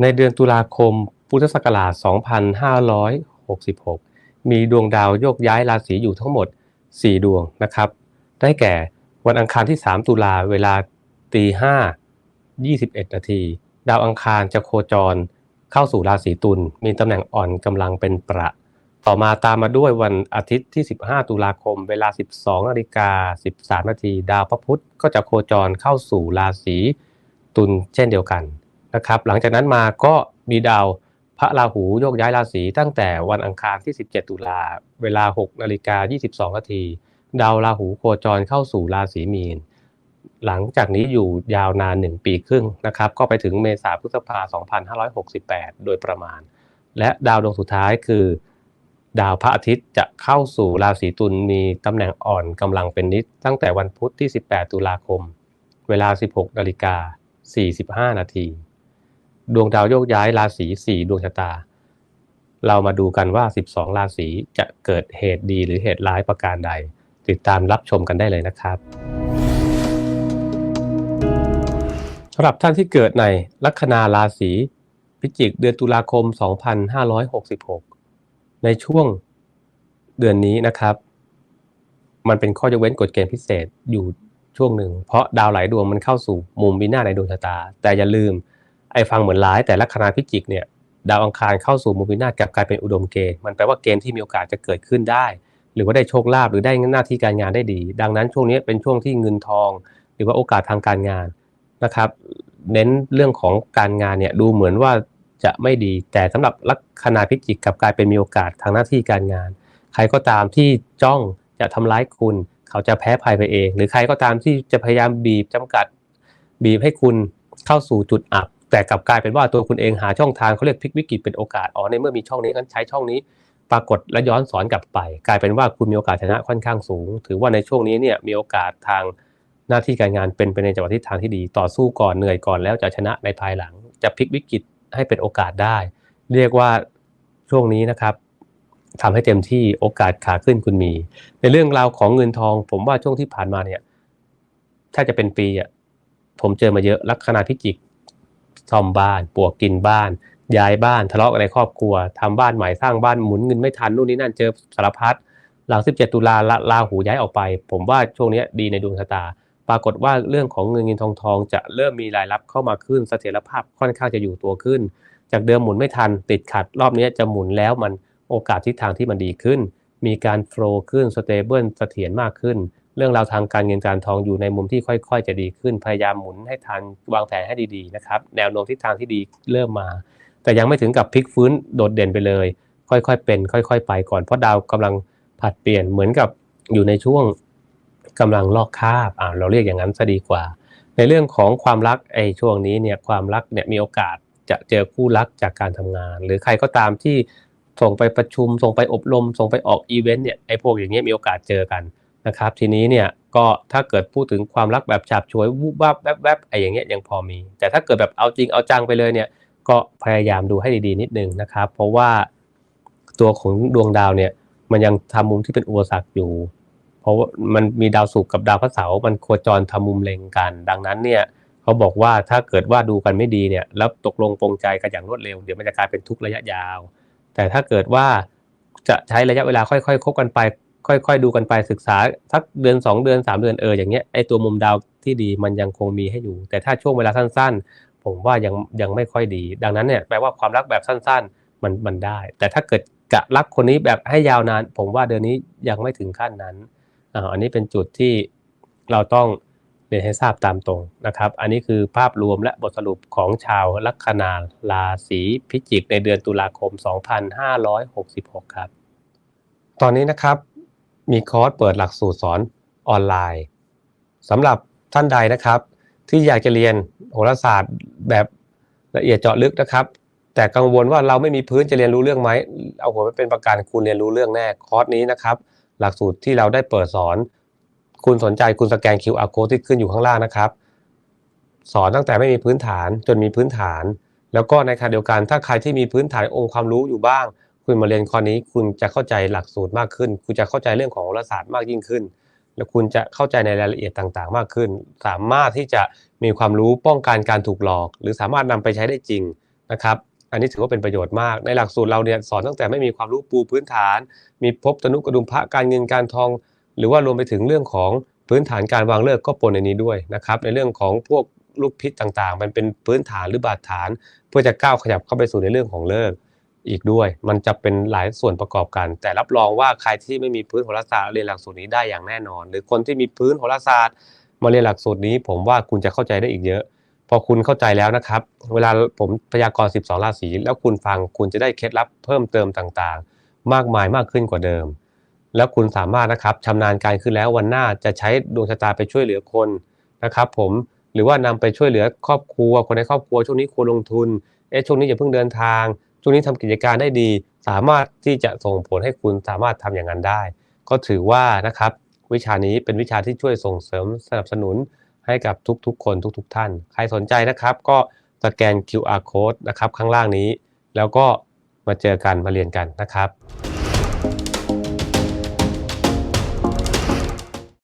ในเดือนตุลาคม พุทธศักราช 2566 มีดวงดาวโยกย้ายราศีอยู่ทั้งหมด 4 ดวงนะครับ ได้แก่วันอังคารที่ 3 ตุลาเวลาตี5 21 นาที ดาวอังคารจะโคจรเข้าสู่ราศีตุล มีตำแหน่งอ่อนกำลังเป็นประ ต่อมาตามมาด้วยวันอาทิตย์ที่ 15 ตุลาคม เวลา 12นาฬิกา13 นาที ดาวพระพุธก็จะโคจรเข้าสู่ราศีตุลเช่นเดียวกัน นะครับหลังจากนั้นมาก็มีดาวพระราหูโยกย้ายราศีตั้งแต่วันอังคารที่ 17 ตุลาเวลา 6 นาฬิกา 22 นาที ดาวราหูโคจรเข้าสู่ราศีมีน หลังจากนี้อยู่ยาวนาน 1 ปีครึ่งนะครับ ก็ไปถึงเมษาพฤษภา 2568 โดยประมาณ และดาวดวงสุดท้ายคือ ดาวพระอาทิตย์จะเข้าสู่ราศีตุลมีตำแหน่งอ่อนกำลังเป็นนิด ตั้งแต่วันพุธที่ 18 ตุลาคม เวลา 16 นาฬิกา 45 นาที ดวงดาวโยกย้ายราศี4ดวงชะตา เรามาดูกันว่า 12 ราศีจะเกิดเหตุดีหรือเหตุร้ายประการใด ติดตามรับชมกันได้เลยนะครับสำหรับท่านที่เกิดในลัคนาราศีพิจิกเดือนตุลาคม 2566 ในช่วงเดือนนี้นะครับ มันเป็นข้อยกเว้นกฎเกณฑ์พิเศษอยู่ช่วงหนึ่ง เพราะดาวหลายดวงมันเข้าสู่มุมวินาศในดวงชะตา แต่อย่าลืม ไอ้ฟังเหมือนร้ายแต่ลัคนาพิจิกเนี่ยดาวอังคารเข้าสู่มุมวินาศกลับกลายเป็นอุดมเกณฑ์มันแปลว่าเกณฑ์ที่มีโอกาสจะเกิดขึ้นได้ หรือว่าได้โชคลาภหรือได้หน้าที่การงานได้ดี ดังนั้นช่วงนี้เป็นช่วงที่เงินทอง หรือว่าโอกาสทางการงานนะครับเน้นเรื่องของการงานเนี่ยดูเหมือนว่าจะไม่ดี แต่สำหรับลัคนาพิจิกกลับกลายเป็นมีโอกาสทางหน้าที่การงาน ใครก็ตามที่จ้องจะทำร้ายคุณ เขาจะแพ้ภัยไปเอง หรือใครก็ตามที่จะพยายามบีบจำกัด บีบให้คุณเข้าสู่จุดอับ แต่กลับกลายเป็นว่าตัวคุณเองหาช่องทางเขาเรียกพลิกวิกฤตเป็นโอกาสอ๋อในเมื่อมีช่องนี้งั้นใช้ช่องนี้ ปรากฏและย้อนสอนกลับไป กลายเป็นว่าคุณมีโอกาสชนะค่อนข้างสูง ถือว่าในช่วงนี้เนี่ยมีโอกาสทางหน้าที่การงานเป็นไปในจังหวะทิศทางที่ดี ต่อสู้ก่อนเหนื่อยก่อนแล้วจะชนะในภายหลัง จะพลิกวิกฤตให้เป็นโอกาสได้ เรียกว่าช่วงนี้นะครับทำให้เต็มที่โอกาสขาขึ้นคุณมี ในเรื่องราวของเงินทอง ผมว่าช่วงที่ผ่านมาเนี่ยถ้าจะเป็นปีอะผมเจอมาเยอะลัคนาพิจิก ซ่อมบ้านปวกกินบ้าน ย้ายบ้านทะเลาะกันในครอบครัวทำบ้านใหม่สร้างบ้านหมุนเงินไม่ทันนู่นนี่นั่นเจอสารพัดหลัง 17 ตุลาลาหูย้ายออกไป ผมว่าช่วงนี้ดีในดวงชะตา ปรากฏว่าเรื่องของเงินเงินทองทองจะเริ่มมีรายรับเข้ามาขึ้นเสถียรภาพค่อนข้างจะอยู่ตัวขึ้น จากเดิมหมุนไม่ทันติดขัด รอบนี้จะหมุนแล้วมันโอกาสทิศทางที่มันดีขึ้น มีการโฟล์ขึ้นสเตเบิลเสถียรมากขึ้น เรื่องราวทางการเงินการทองอยู่ในมุมที่ค่อย ๆ จะดีขึ้นพยายามหมุนให้ทันวางแผนให้ดีๆนะครับแนวโน้มทิศทางที่ดีเริ่มมา แต่ยังไม่ถึงกับพลิกฟื้นโดดเด่นไปเลย ค่อยๆเป็น ค่อย ๆ ไปก่อนเพราะดาวกำลังผัดเปลี่ยนเหมือนกับอยู่ในช่วงกำลังลอกคาบอ่าเราเรียกอย่างนั้นซะดีกว่า ในเรื่องของความรักไอ้ช่วงนี้เนี่ยความรักเนี่ยมีโอกาสจะเจอคู่รักจากการทำงาน หรือใครก็ตามที่ส่งไปประชุม ส่งไปอบรม ส่งไปออกอีเวนต์เนี่ยไอ้พวกอย่างเงี้ยมีโอกาสเจอกัน นะครับ ทีนี้เนี่ยก็ถ้าเกิดพูดถึงความรักแบบฉับฉวยวูบวับแวบแวบไอ้อย่างเงี้ยยังพอมี แต่ถ้าเกิดแบบเอาจริงเอาจังไปเลยเนี่ยก็พยายามดูให้ดีๆนิดนึงนะครับ เพราะว่าตัวของดวงดาวเนี่ยมันยังทำมุมที่เป็นอุปสรรคอยู่ เพราะว่ามันมีดาวศุกร์กับดาวพระเสาร์มันโคจรทำมุมเล็งกัน ดังนั้นเนี่ยเขาบอกว่าถ้าเกิดว่าดูกันไม่ดีเนี่ยแล้วตกลงปรงใจกันอย่างรวดเร็วเดี๋ยวมันจะกลายเป็นทุกข์ระยะยาว แต่ถ้าเกิดว่าจะใช้ระยะเวลาค่อยๆคบกันไป ค่อยๆดูกันไปศึกษาสักเดือน 2 เดือน 3 เดือนเอออย่างเงี้ยไอตัวมุมดาวที่ดีมันยังคงมีให้อยู่ แต่ถ้าช่วงเวลาสั้น ๆ ผมว่ายังยังไม่ค่อยดี ดังนั้นเนี่ยแปลว่าความรักแบบสั้นๆมันมันได้ แต่ถ้าเกิดกะรักคนนี้แบบให้ยาวนาน ผมว่าเดือนนี้ยังไม่ถึงขั้นนั้นอ่าอันนี้เป็นจุดที่เราต้องเรียนให้ทราบตามตรงนะครับ อันนี้คือภาพรวมและบทสรุปของชาวลัคนาราศีพิจิกในเดือนตุลาคม 2566 ครับ ตอนนี้นะครับ มีคอร์สเปิดหลักสูตรสอนออนไลน์สำหรับท่านใดนะครับ ที่อยากจะเรียนโหราศาสตร์แบบละเอียดเจาะลึกนะครับ แต่กังวลว่าเราไม่มีพื้นจะเรียนรู้เรื่องไหมเอาหัวไปเป็นประกันคุณเรียนรู้เรื่องแน่คอร์สนี้นะครับ หลักสูตรที่เราได้เปิดสอน คุณสนใจคุณสแกน QR code ที่ขึ้นอยู่ข้างล่างนะครับ สอนตั้งแต่ไม่มีพื้นฐานจนมีพื้นฐาน แล้วก็ในขณะเดียวกันถ้าใครที่มีพื้นฐานองค์ความรู้อยู่บ้าง คุณมาเรียนคอร์สนี้ คุณจะเข้าใจหลักสูตรมากขึ้น คุณจะเข้าใจเรื่องของโหราศาสตร์มากยิ่งขึ้น แล้วคุณจะเข้าใจในรายละเอียดต่างๆ มากขึ้น สามารถที่จะมีความรู้ป้องกันการถูกหลอก หรือสามารถนำไปใช้ได้จริงนะครับอันนี้ถือว่าเป็นประโยชน์มาก ในหลักสูตรเราเนี่ยสอนตั้งแต่ไม่มีความรู้ปูพื้นฐาน มีภพตนุกระดุมพระการเงินการทอง หรือว่ารวมไปถึงเรื่องของพื้นฐานการวางเลิกก็ปนในนี้ด้วยนะครับในเรื่องของพวกลูกพิษต่างๆ มันเป็นพื้นฐานหรือบาดฐาน เพื่อจะก้าวขยับเข้าไปสู่ในเรื่องของเลิก อีกด้วย มันจะเป็นหลายส่วนประกอบกัน แต่รับรองว่าใครที่ไม่มีพื้นโหราศาสตร์เรียนหลักสูตรนี้ได้อย่างแน่นอน หรือคนที่มีพื้นโหราศาสตร์ มาเรียนหลักสูตรนี้ ผมว่าคุณจะเข้าใจได้อีกเยอะ พอคุณเข้าใจแล้วนะครับ เวลาผมพยากรณ์ 12 ราศีแล้วคุณฟังคุณจะได้เคล็ดลับเพิ่มเติมต่างๆ มากมายมากขึ้นกว่าเดิม แล้วคุณสามารถนะครับชำนาญการขึ้นแล้ววันหน้าจะใช้ดวงชะตาไปช่วยเหลือคนนะครับผมหรือว่านำไปช่วยเหลือครอบครัวคนในครอบครัวช่วงนี้ควรลงทุนเอ๊ะช่วงนี้อย่าเพิ่งเดินทาง ช่วงนี้ทำกิจการได้ดี สามารถที่จะส่งผลให้คุณสามารถทำอย่างนั้นได้ ก็ถือว่านะครับวิชานี้เป็นวิชาที่ช่วยส่งเสริมสนับสนุนให้กับทุกๆ คนทุก ๆ ท่าน ใครสนใจนะครับ ก็สแกน QR code นะครับข้างล่างนี้ แล้วก็มาเจอกันมาเรียนกันนะครับ